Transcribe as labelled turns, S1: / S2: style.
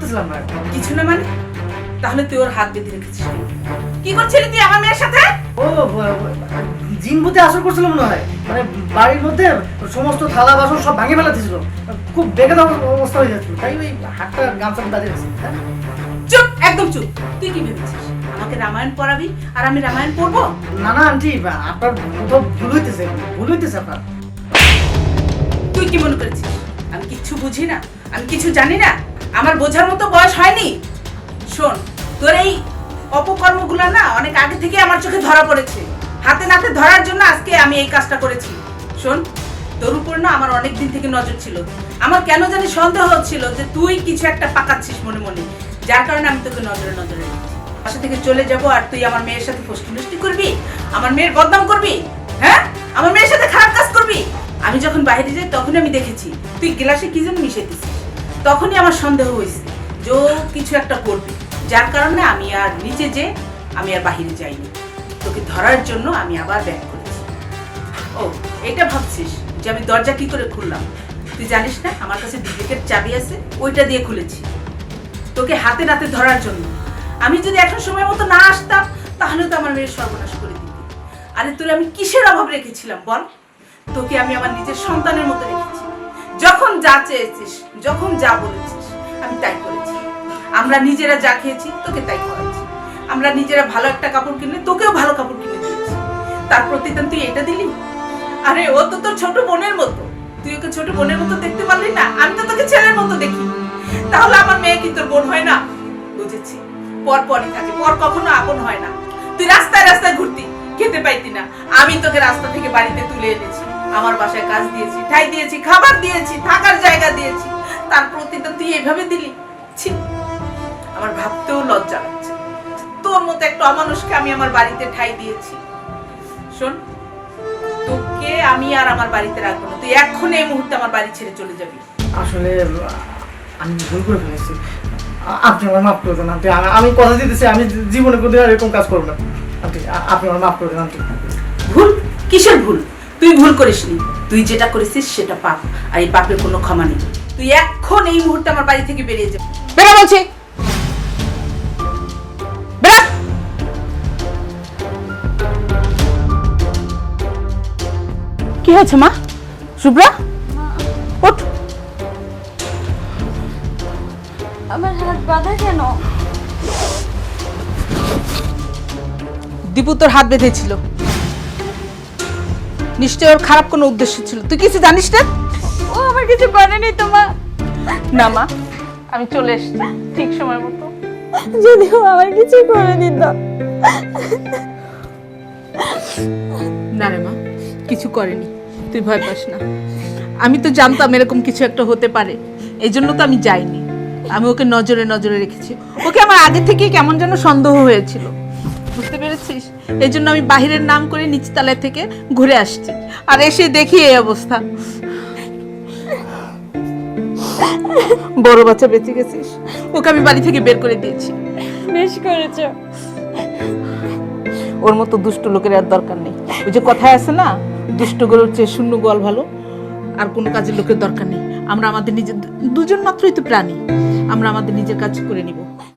S1: বুঝলাম না
S2: কিছু না মানে? তাহলে তুই ওর হাত বেঁধে রেখেছিস কি করছিলি তুই আমার মেয়ের সাথে?
S1: ও জিন বুতে আসর করছিল মনে হয়। মানে বাড়ির মধ্যে সমস্ত থালা বাসন সব ভাঙে ফেলা দিয়েছিল খুব বেগে অবস্থা হয়ে যাচ্ছিল। তাই ওই হাতটা গামছা বাঁধিয়ে রেখেছি হ্যাঁ?
S2: চুপ একদম চুপ। তুই কি ভেবেছিস? আমাকে রামায়ণ পড়াবি আর আমি রামায়ণ পড়ব?
S1: না না আন্টি আপনার কোথাও ভুল হইতেছে ভুল হইতেছে আপনার।
S2: তুই কি মনে করেছিস? আমি কিচ্ছু বুঝি না। আমি কিছু জানি না? আমার বোঝার মতো বয়স হয়নি? শোন, তোর এই অপকর্মগুলো না অনেক আগে থেকে আমার চোখে ধরা পড়েছে। হাতে নাতে ধরার জন্য আজকে আমি এই কাজটা করেছি। শোন, তোর উপর না আমার অনেক দিন থেকে নজর ছিল। আমার কেন জানি সন্দেহ হচ্ছিল যে তুই কিছু একটা পাকাচ্ছিস মনে মনে। যার কারণে আমি তোকে নজরে নজরে বাসা থেকে চলে যাব আর তুই আমার মেয়ের সাথে ফষ্টি করবি? আমার মেয়ের বদনাম করবি? হ্যাঁ? আমার মেয়ের সাথে খারাপ কাজ করবি? আমি যখন বাইরে যাই তখন আমি দেখেছি, তুই গ্লাসে কি যেন মিশে দিছিস তখনই আমার সন্দেহ হয়েছে যে কিছু একটা করবে। যার কারণে আমি আর নিচে যে আমি আর বাহিরে যাইনি। তোকে ধরার জন্য আমি আবার ব্যাক করেছি। ও, এটা ভাবছিস যে আমি দরজা কি করে খুললাম? তুই জানিস না, আমার কাছে ডিজিটের চাবি আছে, ওইটা দিয়ে খুলেছি। তোকে হাতে নাতে ধরার জন্য। আমি যদি এখন সময় মতো না আসতাম, তাহলে তো আমার মেয়ের সর্বনাশ করে দিতি। আরে তোর আমি কিসের অভাব রেখেছিলাম বল? তোকে আমি আমার নিজের সন্তানের মতো রেখেছি। যখন যা চেয়েছিস, যখন যা বলেছিস, আমি তাই করেছি। আমরা নিজেরা যা খেয়েছি, তোকে তাই খাওয়াইছি আমরা নিজেরা ভালো একটা কাপড় কিনলে তোকেও ভালো কাপড় কিনে দিয়েছি। তার প্রতিদান তুই এটা দিলি? আরে, ও তো তোর ছোট বোনের মতো। তুই ওকে ছোট বোনের মতো দেখতে পারলি না? আমি তো তোকে ছেলের মতো দেখি। তাহলে আমার মেয়ে কি তোর বোন হয় না? বুঝেছি। পর পরই থাকে। পর কখনো আপন হয় না। তুই রাস্তায় রাস্তায় ঘুরতি, খেতে পাইতি না। আমি তোকে রাস্তা থেকে বাড়িতে তুলে এনেছি। আমার বাসায় কাজ দিয়েছি ঠাই দিয়েছি খাবার দিয়েছি থাকার জায়গা দিয়েছি। তার প্রতিদান তুই এভাবে দিলি? ছি আমার ভাবতেও লজ্জা লাগছে। তোর মতো একটা অমানুষকে আমি আমার বাড়িতে ঠাই দিয়েছি। শোন তোকে আমি আর আমার বাড়িতে রাখব না। তুই এখন এই মুহূর্তে আমার বাড়ি ছেড়ে চলে যাবি।
S1: আসলে আমি ভুল করে ফেলেছি। আপনি আমার মাফ করে দেন আন্টি। আমি কথা দিতেছি আমি জীবনে কোনোদিন আর এরকম কাজ করব না। আন্টি আপনি আমার মাফ করে দেন আন্টি।
S2: ভুল? কিসের ভুল? তুই ভুল করিসনি। তুই যেটা করেছিস সেটা পাপ আর এই পাপের কোনো ক্ষমা নেই। তুই এখন এই মুহূর্তে আমার বাড়ি থেকে বেরিয়ে যা। বেরো বলছি। কি হয়েছে মা? শুভ্রা ওঠ।
S3: আমার হাত বাঁধা কেন?
S2: দীপু তোর হাত বেঁধেছিল। নিশ্চয় ওর খারাপ কোনো উদ্দেশ্য ছিল। তুই কিছু জানিস না?
S3: ও আমার কিছু করেনি তোমার
S2: না মা। আমি চলে এসেছি ঠিক সময় মতো।
S3: যদি ও আমার কিছু করে দিত
S2: না। রে মা কিছু করেনি। তুই ভয় পাস না। আমি তো জানতাম এরকম কিছু একটা হতে পারে। এই জন্য তো আমি যাইনি। আমি ওকে নজরে নজরে রেখেছি। ওকে আমার আগে থেকেই কেমন যেন সন্দেহ হয়েছিল। পেরেছিস এই জন্য আমি বাহিরের নাম করে নিচতলায় থেকে ঘুরে আসছি। আর এসে দেখি এই অবস্থা। বড় বাচ্চা বেঁচে গেছিস। ওকে আমি বাড়ি থেকে বের করে দিয়েছি।
S3: বেশ করেছ।
S2: ওর মতো দুষ্ট লোকের আর দরকার নেই। ওই যে কথায় আছে না দুষ্ট গরুর চেয়ে শূন্য গোয়াল ভালো। আর কোনো কাজের লোকের দরকার নেই। আমরা আমাদের নিজের দুজন মাত্রই তো প্রাণী। আমরা আমাদের নিজের কাজ করে নিব।